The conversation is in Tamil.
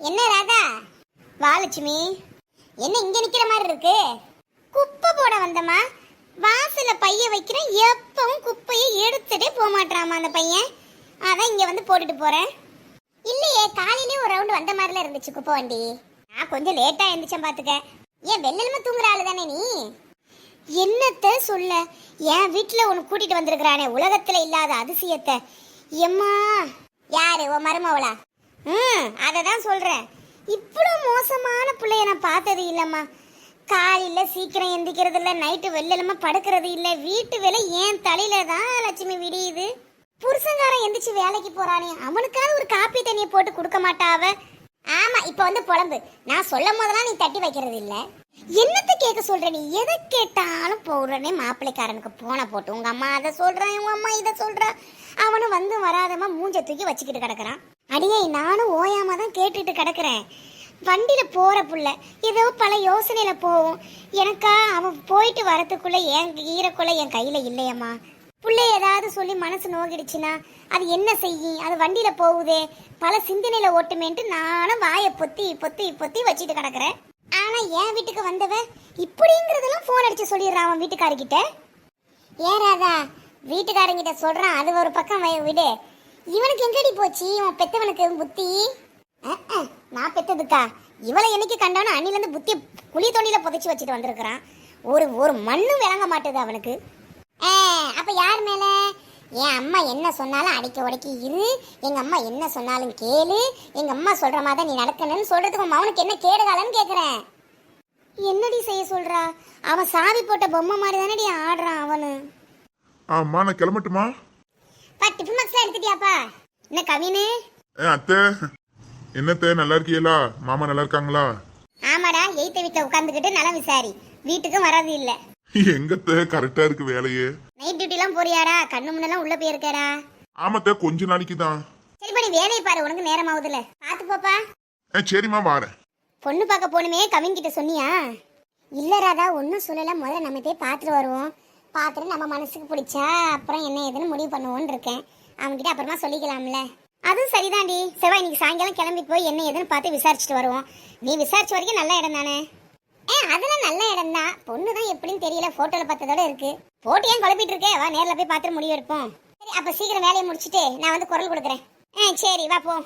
என்ன ராதா? வாலட்சுமி என்ன இங்க நிக்கிற மாதிரி இருக்கு? குப்பை போட வந்தமா வாசல்ல பைய வைக்கிறேன் எப்பவும் குப்பையை எடுத்துட்டே போக மாட்டாமா அந்த பையன். அதான் இங்க வந்து போட்டுட்டு போறேன். இல்லையே காலையிலே ஒரு ரவுண்ட் வந்த மாதிரில இருந்துச்சு குப்பை வண்டி. நான் கொஞ்சம் லேட்டா எழுந்திரிச்சேன் பாத்துக்க. ஏன் வெள்ளலமா தூங்குற ஆளு தானே நீ? என்னத்த சொல்ல? என் வீட்டுல உனக்கு கூட்டிட்டு வந்திருக்கிறானே உலகத்துல இல்லாத அதிசயத்தை. எம்மா யாரு உன் மருமவளா? ம் அதை தான் சொல்கிறேன் இவ்வளோ மோசமான பிள்ளைய நான் பார்த்தது இல்லைம்மா. காலையில் சீக்கிரம் எந்திக்கிறது இல்லை நைட்டு வெள்ளலமா படுக்கிறது இல்லை. வீட்டு வேலை ஏன் தலையில தான் லட்சுமி விடியுது. புருஷங்காரன் எந்திரிச்சு வேலைக்கு போறானே. அவனுக்காவது ஒரு காப்பி தண்ணியை போட்டு கொடுக்க மாட்டாவ ஆமா இப்போ வந்து புலம்பு. நான் சொல்லும் போதெல்லாம் நீ தட்டி வைக்கிறது இல்ல. என்னத்தை கேட்க சொல்ற நீ? எதை கேட்டாலும் போடுறனே மாப்பிள்ளைக்காரனுக்கு போன போட்டு உங்க அம்மா அதை சொல்றான் உங்க அம்மா இதை சொல்றா. அவனும் வந்து வராதமா மூஞ்ச தூக்கி வச்சுக்கிட்டு கிடக்குறான். அடியே நானும் ஓயாம தான் கேட்டுட்டு கிடக்குறேன். வண்டியில போற புள்ள ஏதோ பல யோசனையில போவோம் எனக்கா அவன் போயிட்டு வரதுக்குள்ள என் ஈரக்குள்ள என் கையில இல்லையம்மா. புள்ளை ஏதாவது சொல்லி மனசு நோகிடுச்சுன்னா அது என்ன செய்யும்? அது வண்டியில போகுதே. பல சிந்தனையில ஓட்டுமேன்ட்டு நானும் வாயை பொத்தி பொத்தி பொத்தி வச்சுட்டு கிடக்குறேன். ஆனா என் வீட்டுக்கு வந்தவ இப்படிங்கிறதெல்லாம் ஃபோன் அடிச்சு சொல்லிடுறான் அவன் வீட்டுக்காரங்கிட்ட ஏறாதா வீட்டுக்காரங்கிட்ட சொல்றான் அது ஒரு பக்கம் விடு. இவனுக்கு எங்கடி போச்சு? இவன் பெத்தவனுக்கு புத்தி? நான் பெத்ததுக்கா? இவளை என்னைக்கு கண்டானோ அண்ணிலேருந்து புத்தி குழி தோண்டியில புதைச்சி வச்சுட்டு வந்திருக்கிறான். ஒரு ஒரு மண்ணும் விளங்க மாட்டுது அவனுக்கு. ஆ, அப்போ யார் மேலே? என் அம்மா என்ன சொன்னாலும் அடிக்க உடைக்கி இரு. எங்கள் அம்மா என்ன சொன்னாலும் கேளு. எங்கள் அம்மா சொல்கிற மாதிரி நீ நடக்கணும்னு சொல்கிறதுக்கு உன் மவனுக்கு என்ன கேடுகாலன்னு கேட்குறேன் என்னடி செய்ய சொல்றா? அவன் சாவி போட்ட பொம்மை மாதிரி தானடி ஆடுறான் அவனு. ஆமா நான் கிளம்பட்டுமா? எடுத்துட்டியாப்பா என்ன கவினு? ஏ அத்தை. என்னத்த நல்லா இருக்கீங்களா மாமா நல்லா இருக்காங்களா? ஆமாடா எய்த்த வீட்டில் உட்காந்துக்கிட்டு நலம் விசாரி. வீட்டுக்கும் வராது இல்ல. எங்கத்த கரெக்டா இருக்கு வேலையே. நைட் டியூட்டிலாம் போறியாடா? கண்ணு முன்னெல்லாம் உள்ள போயிருக்கேடா. ஆமாத்த கொஞ்ச நாளைக்கு தான். சரிப்பா நீ வேலையை பாரு. உனக்கு நேரம் ஆகுதுல பாத்து போப்பா. ஏ சரிம்மா வாரேன். பொண்ணு பார்க்க போகணுமே கவின் கிட்ட சொன்னியா? இல்ல ராதா ஒன்றும் சொல்லல. முதல்ல நம்ம போய் பார்த்துட்டு வருவோம். பார்த்துட்டு நம்ம மனசுக்கு பிடிச்சா அப்புறம் என்ன ஏதுன்னு முடிவு பண்ணுவோன்னு இருக்கேன். அவன்கிட்ட அப்புறமா சொல்லிக்கலாம்ல. அதுவும் சரிதாண்டி செவ்வாய் இன்னைக்கு சாயங்காலம் கிளம்பி போய் என்ன ஏதுன்னு பார்த்து விசாரிச்சுட்டு வருவோம். நீ விசாரிச்ச வரைக்கும் நல்ல இடம் தானே? ஏ அதெல்லாம் நல்ல இடம் தான். பொண்ணு தான் எப்படின்னு தெரியல போட்டோல பார்த்ததோட இருக்கு. போட்டு ஏன் குழப்பிட்டு இருக்கே? வா நேரில் போய் பார்த்துட்டு முடிவு எடுப்போம். சரி அப்போ சீக்கிரம் வேலையை முடிச்சுட்டு நான் வந்து குரல் கொடுக்குறேன். ஆ சரி வா போ.